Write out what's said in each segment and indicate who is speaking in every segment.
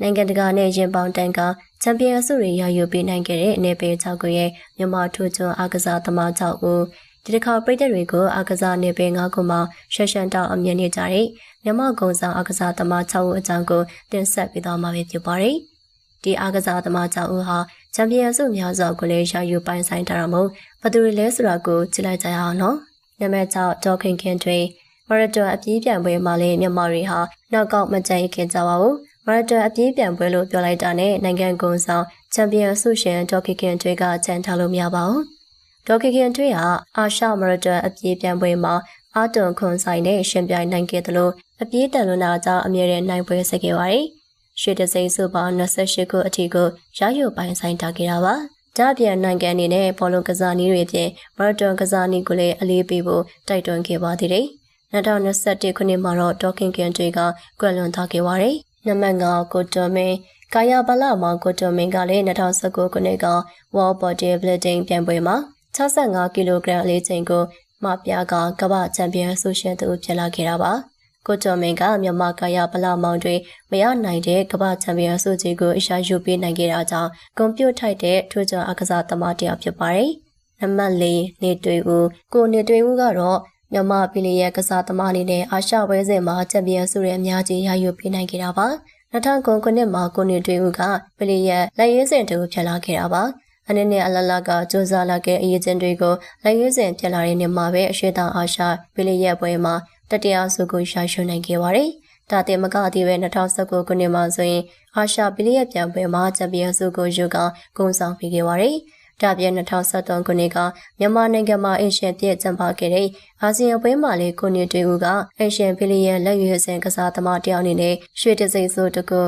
Speaker 1: နိုင်ငံတကာနဲ့ရင်ပေါင်တန်ကချန်ပီယံဆုတွေရယူပေးနိုင်ခဲ့တဲ့အနေပေ6ခုရဲ့မြန်မာထိုးချွန်အားကစားသမား6ဦးဒီတစ်ခါပြည်သက်တွေကိုအားကစားနေပေ9ခုမှာရှက်ရှန်တောက်အမြင်နေကြတဲ့မြန်မာကုံဆောင်အားကစားသမား6ဦးအကြောင်းကိုတင်ဆက်ပေးသွားမှာဖြစ်ပါတယ်။ဒီအားကစားသမား6ဦးဟာချန်ပီယံဆုများစွာကိုလည်းရယူပိုင်ဆိုင်ထားတာမို့ဘယ်သူတွေလဲဆိုတာကိုကြည့်လိုက်ကြရအောင်နော်။နံပါတ်6ဒေါခင်ခင်ထွေမာရတွန်အပြေးပြန်ပွဲမှာလည်းမြန်မာတွေဟာနောက်ကောက်မကြိုက်ခင်ကြပါဘူး။ မာရတွန်အပြေးပြန်ပွဲလို့ပြောလိုက်တာနဲ့နိုင်ငံကုံဆောင်ချန်ပီယံဆုရှင်ဒေါခင်ခင်ထွေကချန်ထားလို့မရပါဘူး။ဒေါခင်ခင်ထွေဟာအာရှမာရတွန်အပြေးပြန်ပွဲမှာအာတွန်ခွန်ဆိုင်နဲ့ရှင်ပြိုင်နိုင်ခဲ့တယ်လို့အပြေးတန်လွန်နာကြောင့်အမြဲတမ်းနိုင်ပွဲဆက်ခဲ့ပါတယ်။ရွှေတစိမ့်စုပေါင်း28ခုအထိကိုရယူပိုင်ဆိုင်ထားခဲ့တာပါ။ဒါပြန်နိုင်ငံအနေနဲ့ဘောလုံးကစားနည်းတွေပြင်မာရတွန်ကစားနည်းကိုလည်းအလေးပေးဖို့တိုက်တွန်းခဲ့ပါသေးတယ်။2021ခုနှစ်မှာတော့ဒေါခင်ကန်တွေကကွယ်လွန်သွားခဲ့ပါတယ်။ နံပါတ်5ကိုတော်မင်းကာယဗလာမောင်ကိုတော်မင်းကလည်း2019ခုနှစ်က World Bodybuilding ပြိုင်ပွဲမှာ65ကီလိုဂရမ်အလေးချိန်ကိုမပြကကမ္ဘာချန်ပီယံဆုရှင်သူဖြစ်လာခဲ့တာပါ။ကိုကျော်မင်းကမြန်မာကာယဗလာမောင်တွေမရနိုင်တဲ့ကမ္ဘာချန်ပီယံဆုကြီးကိုအရှာယူပေးနိုင်ခဲ့တာကြောင့်ကွန်ပျူတာထိုက်တဲ့ထိုးကျော်အကစားသမားတယောက်ဖြစ်ပါတယ်။နံပါတ်၄နေတွေ့ဦးကိုနေတွေ့ဦးကတော့ မြန်မာပြည်လရဲ့ကစားသမားအနေနဲ့အာရှပွဲစဉ်မှာချန်ပီယံဆုတွေအများကြီးရယူပေးနိုင်ခဲ့တာပါ2009ခုနှစ်မှာကိုနေတွေ့ဦးကပြည်လရဲ့လက်ရွေးစင်တူဖြစ်လာခဲ့တာပါအနေနဲ့အလလကစူးစမ်းလာခဲ့အရေးချင်းတွေကိုလက်ရွေးစင်ဖြစ်လာတဲ့နေ့မှာပဲအရှိတောင်အာရှပြည်လရဲ့ပွဲမှာတတရားစုကိုရှာရှုနိုင်ခဲ့ပါတယ်ဒါတင်မကသေးပဲ2019ခုနှစ်မှာဆိုရင်အာရှပြည်လရဲ့ပြန်ပွဲမှာချန်ပီယံဆုကိုယူကဂုဏ်ဆောင်ပေးခဲ့ပါတယ်။ ဒါပြင်2023ခုနှစ်ကမြန်မာနိုင်ငံမှာအရှင်ပြည့်ကျင်းပခဲ့တဲ့အာဆီယံပွဲမှာလေကိုနေတွေ့ဦးကအရှင်ဖီလီယန်လက်ရွေးစင်ကစားသမားတယောက်အနေနဲ့ရွှေတစိမ့်ဆိုတကု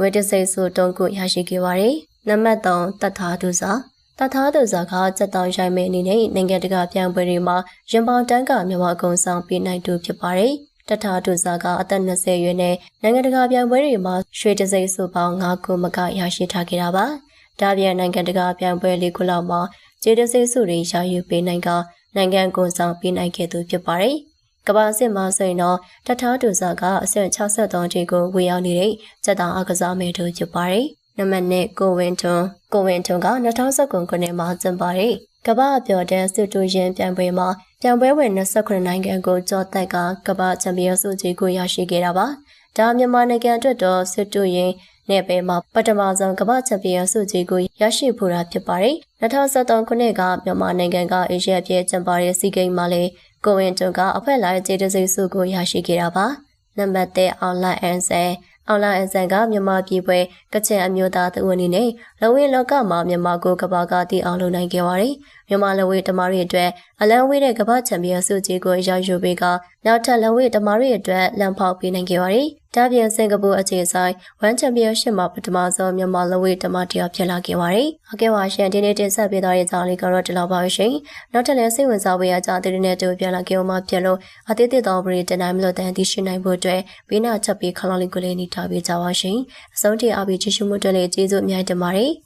Speaker 1: ဝေတစိမ့်ဆိုတုံးကိုရရှိခဲ့ပါတယ်။နံပါတ်3တတ်ထားသူစာတထားသူစာကစက်တောင်ရိုက်မဲ့အနေနဲ့နိုင်ငံတကာပြန်ပွဲတွေမှာရင်ပေါင်တန်းကမြန်မာအကုံဆောင်ပေးနိုင်သူဖြစ်ပါတယ်။တထားသူစာကအသက်20ရွယ်နဲ့နိုင်ငံတကာပြန်ပွဲတွေမှာရွှေတစိမ့်ဆိုပေါင်း9ခုမကရရှိထားခဲ့တာပါ။ ဒါပြန်နိုင်ငံတကာပြိုင်ပွဲလေးခုလောက်မှာကျေးတစိစုတွေရယူပေးနိုင်ကနိုင်ငံကိုဆောင်ပေးနိုင်ခဲ့သူဖြစ်ပါတယ်။ကမ္ဘာစစ်မှာဆိုရင်တော့တထားတူစာကအဆင့်63ထိကိုဝေရောက်နေတဲ့စက်တောင်အကစားမဲတို့ဖြစ်ပါတယ်။နံပါတ်1ကိုဝင်းထွန်းကိုဝင်းထွန်းက2019ခုနှစ်မှာကျင်းပတဲ့ကမ္ဘာအပြော်တန်းစစ်တူရင်ပြိုင်ပွဲမှာပြိုင်ပွဲဝင်29နိုင်ငံကိုကြော်တက်ကကမ္ဘာချန်ပီယံဆုကြီးကိုရရှိခဲ့တာပါ။ဒါမြန်မာနိုင်ငံအတွက်တော့စစ်တူရင် နယ်ပယ်မှာပထမဆုံးကမ္ဘာချန်ပီယံဆုကြီးကိုရရှိဖို့တာဖြစ်ပါတယ်။2023ခုနှစ်ကမြန်မာနိုင်ငံကအေရှပြည့်ကျင်းပတဲ့စီဂိမ်းမှာလည်းကိုဝင်တုံကအဖက်လာတဲ့ခြေတစိဆုကိုရရှိခဲ့တာပါ။နံပါတ်3အွန်လိုင်းအန်ဆန်အောင်လာအန်ဆန်ကမြန်မာပြည်ပွဲကချင်အမျိုးသားသူအနေနဲ့လဝေးလောကမှာမြန်မာကိုကဘာကတည်အောင်လုပ်နိုင်ခဲ့ပါတယ်။မြန်မာလဝေးတမားတွေအတွက်အလံဝေးတဲ့ကမ္ဘာချန်ပီယံဆုကြီးကိုရောက်ယူပေးကနောက်ထပ်လဝေးတမားတွေအတွက်လမ်းဖောက်ပေးနိုင်ခဲ့ပါတယ်။ဒါပြင်စင်ကာပူအခြေဆိုင်ဝမ်ချန်ပီယံရှစ်မှာပထမဆုံးမြန်မာလဝေးတမားတယောက်ဖြစ်လာခဲ့ပါတယ်။ဟုတ်ကဲ့ပါရှင်ဒီနေ့တင်ဆက်ပေးသွားတဲ့ကြောင်းလေးကတော့ဒီလောက်ပါရှင်။နောက်ထပ်လည်းစိတ်ဝင်စားဖို့ရကြတဲ့တဲ့တူပြန်လာကြအောင်မှဖြစ်လို့အသေးသေးတော်ပရိတင်နိုင်မလို့တန်တီရှိနိုင်ဖို့အတွက်ဘေးနာချက်ပြီးခလောင်းလေးကိုလေးနေထားပေးကြပါရှင်။အဆုံးထိအားပေးချစ်ရှိမှုတွေလည်းကျေးဇူးအများကြီးတင်ပါတယ်။